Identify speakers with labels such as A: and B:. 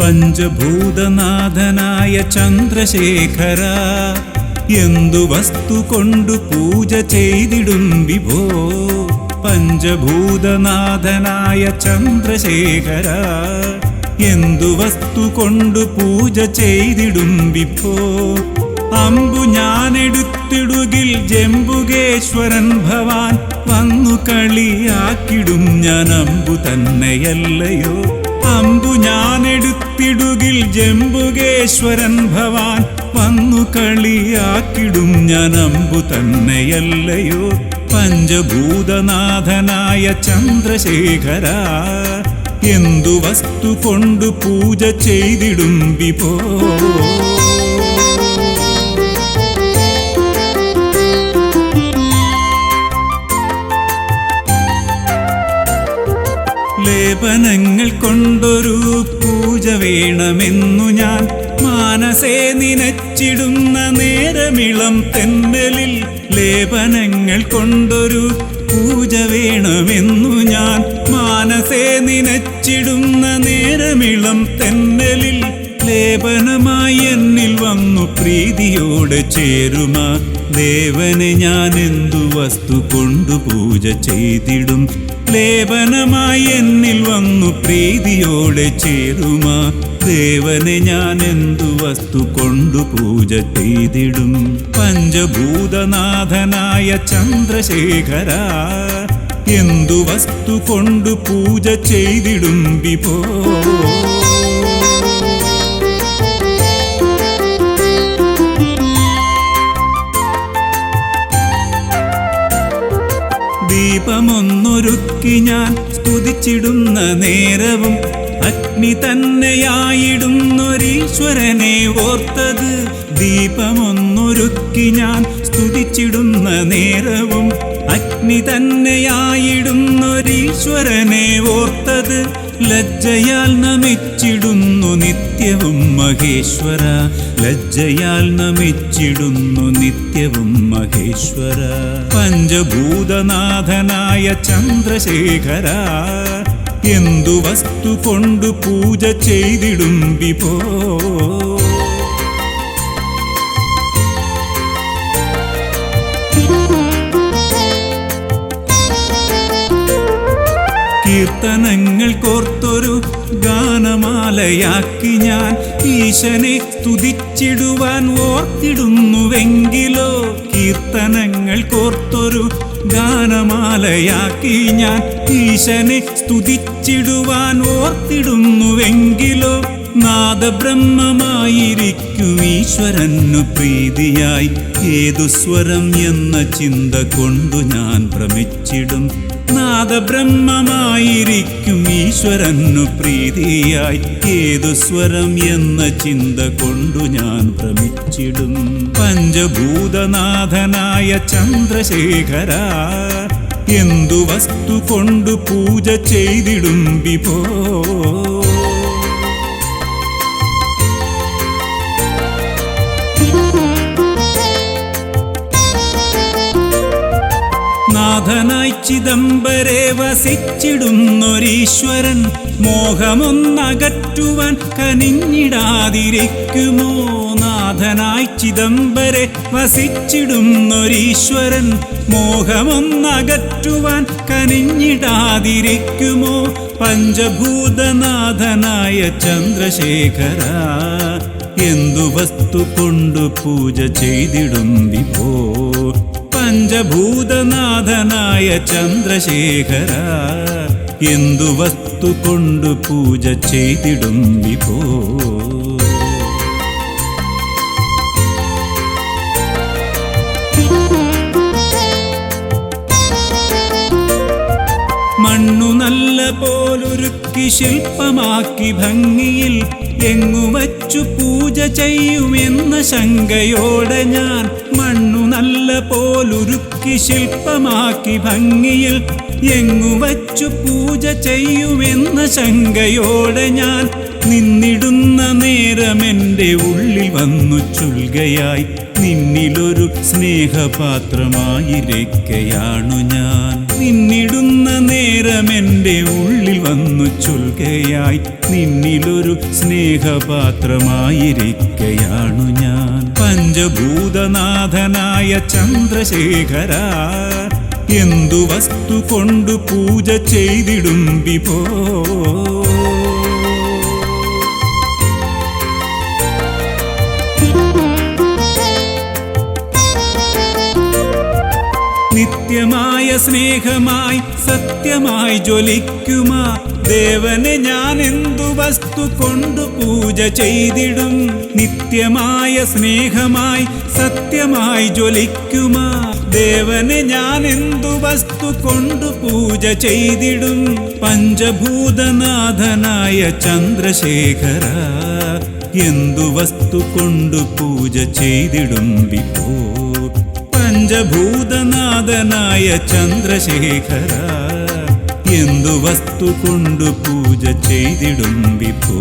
A: പഞ്ചഭൂതനാഥനായ ചന്ദ്രശേഖര എന്തു വസ്തു കൊണ്ടു പൂജ ചെയ്തിടും വിഭോ? പഞ്ചഭൂതനാഥനായ ചന്ദ്രശേഖര എന്തു വസ്തു കൊണ്ടു പൂജ ചെയ്തിടും വിഭോ? അമ്പു ഞാനെടുത്തിടുകിൽ ജംബുകേശ്വരൻ ഭവാൻ വന്നു കളിയാക്കിടും ഞാൻ അമ്പു തന്നെയല്ലയോ? അമ്പു ഞാനെടുത്തിടുകിൽ ജംബുകേശ്വരൻ ഭവാൻ വന്നു കളിയാക്കിടും ഞാൻ അമ്പു തന്നെയല്ലയോ പഞ്ചഭൂതനാഥനായ ചന്ദ്രശേഖര. എന്തു വസ്തു കൊണ്ടു പൂജ ചെയ്തിടും വിഭോ? ലേപനങ്ങൾ കൊണ്ടൊരു പൂജ വേണമെന്നു ഞാൻ മാനസേ നിനച്ചിടുന്ന നേരമിളം തെന്നലിൽ ലേപനങ്ങൾ കൊണ്ടൊരു പൂജ വേണമെന്നു ഞാൻ മാനസേ നിനച്ചിടുന്ന നേരമിളം തെന്നലിൽ ലേപനമായി എന്നിൽ വന്നു പ്രീതിയോടെ ചേരുമ ദേവനെ ഞാൻ എന്തു വസ്തു കൊണ്ടു പൂജ ചെയ്തിടും? ലേപനമായി എന്നിൽ വന്നു പ്രീതിയോടെ ചേരുമാ. ദേവനെ ഞാൻ എന്തു വസ്തു കൊണ്ടു പൂജ ചെയ്തിടും? പഞ്ചഭൂതനാഥനായ ചന്ദ്രശേഖര എന്തു വസ്തു കൊണ്ടു പൂജ ചെയ്തിടും വിഭോ? ദീപമൊന്നൊരുക്കി ഞാൻ സ്തുതിച്ചിടുന്ന നേരവും അഗ്നി തന്നെയായിടുന്നൊരീശ്വരനെ ഓർത്തത്. ദീപമൊന്നൊരുക്കി ഞാൻ സ്തുതിച്ചിടുന്ന നേരവും അഗ്നി തന്നെയായിടുന്നൊരീശ്വരനെ ഓർത്തത് ലജ്ജയാൽ നമിച്ചിടുന്നു നിത്യവും മഹേശ്വര. ലജ്ജയാൽ നമിച്ചിടുന്നു നിത്യവും മഹേശ്വര. പഞ്ചഭൂതനാഥനായ ചന്ദ്രശേഖര എന്തു വസ്തു കൊണ്ടു പൂജ ചെയ്തിടും വിഭോ? കീർത്തനങ്ങൾ കോർത്തൊരു ഗാനമാലയാക്കി ഞാൻ ഈശനെ തുതിച്ചിടുവാൻ ഓർത്തിടുന്നുവെങ്കിലോ കീർത്തനങ്ങൾ കോർത്തൊരു ഗാനമാലയാക്കി ഞാൻ ഈശനെ സ്തുതിച്ചിടുവാൻ ഓർത്തിടുന്നുവെങ്കിലോ നാദബ്രഹ്മമായിരിക്കും ഈശ്വരനു പ്രീതിയായി. ഏതു സ്വരം എന്ന ചിന്ത കൊണ്ടു ഞാൻ ഭ്രമിച്ചിടും. നാദബ്രഹ്മമായിരിക്കും ഈശ്വരനു പ്രീതിയായി. ഏതു സ്വരം എന്ന ചിന്ത കൊണ്ടു ഞാൻ ഭ്രമിച്ചിടും. പഞ്ചഭൂതനാഥനായ ചന്ദ്രശേഖര എന്തു വസ്തു കൊണ്ടു പൂജ ചെയ്തിടും വിഭോ? നാഥനായി ചിദംബരെ വസിച്ചിടുന്നൊരീശ്വരൻ മോഹമൊന്നകറ്റുവാൻ കനിഞ്ഞിടാതിരിക്കുമോ? നാഥനായി ചിദംബരെ വസിച്ചിടുന്നൊരീശ്വരൻ മോഹമൊന്നകറ്റുവാൻ കനിഞ്ഞിടാതിരിക്കുമോ? പഞ്ചഭൂതനാഥനായ ചന്ദ്രശേഖര എന്തു വസ്തു കൊണ്ടു പൂജ ചെയ്തിടും വിഭോ? പഞ്ചഭൂതനാഥനായ ചന്ദ്രശേഖര എന്തു വസ്തു കൊണ്ടു പൂജ ചെയ്തിടും വിപോ മണ്ണു നല്ല പോലൊരുക്കി ശില്പമാക്കി ഭംഗിയിൽ എങ്ങു വച്ചു പൂജ ചെയ്യുമെന്ന ശങ്കയോടെ ഞാൻ മണ്ണു നല്ല പോലൊരുക്കി ശില്പമാക്കി ഭംഗിയിൽ എങ്ങു വച്ചു പൂജ ചെയ്യുമെന്ന ശങ്കയോടെ ഞാൻ നിന്നിടുന്ന നേരമെന്റെ ഉള്ളിൽ വന്നു ചുൽകയായി. നിന്നിലൊരു സ്നേഹപാത്രമായിരിക്കയാണു ഞാൻ. നിന്നിടുന്ന നേരം എന്റെ ഉള്ളിൽ വന്നു ചൊൽകയായി. നിന്നിലൊരു സ്നേഹപാത്രമായിരിക്കയാണു ഞാൻ. പഞ്ചഭൂതനാഥനായ ചന്ദ്രശേഖര എന്തു വസ്തു കൊണ്ടു പൂജ ചെയ്തിടും വിഭോ? നിത്യമായ സ്നേഹമായി സത്യമായി ജ്വലിക്കുമാ. ദേവനെ ഞാൻ എന്തു വസ്തു കൊണ്ടു പൂജ ചെയ്തിടും. നിത്യമായ സ്നേഹമായി സത്യമായി ജ്വലിക്കുമാ. ദേവനെ ഞാൻ എന്തു വസ്തു കൊണ്ടു പൂജ ചെയ്തിടും. പഞ്ചഭൂതനാഥനായ ചന്ദ്രശേഖര എന്തു വസ്തു കൊണ്ടു പൂജ ചെയ്തിടും വിഭോ. പഞ്ചഭൂതനാഥനായ ചന്ദ്രശേഖര എന്തു വസ്തു കൊണ്ടു പൂജ ചെയ്തിടും വിഭോ?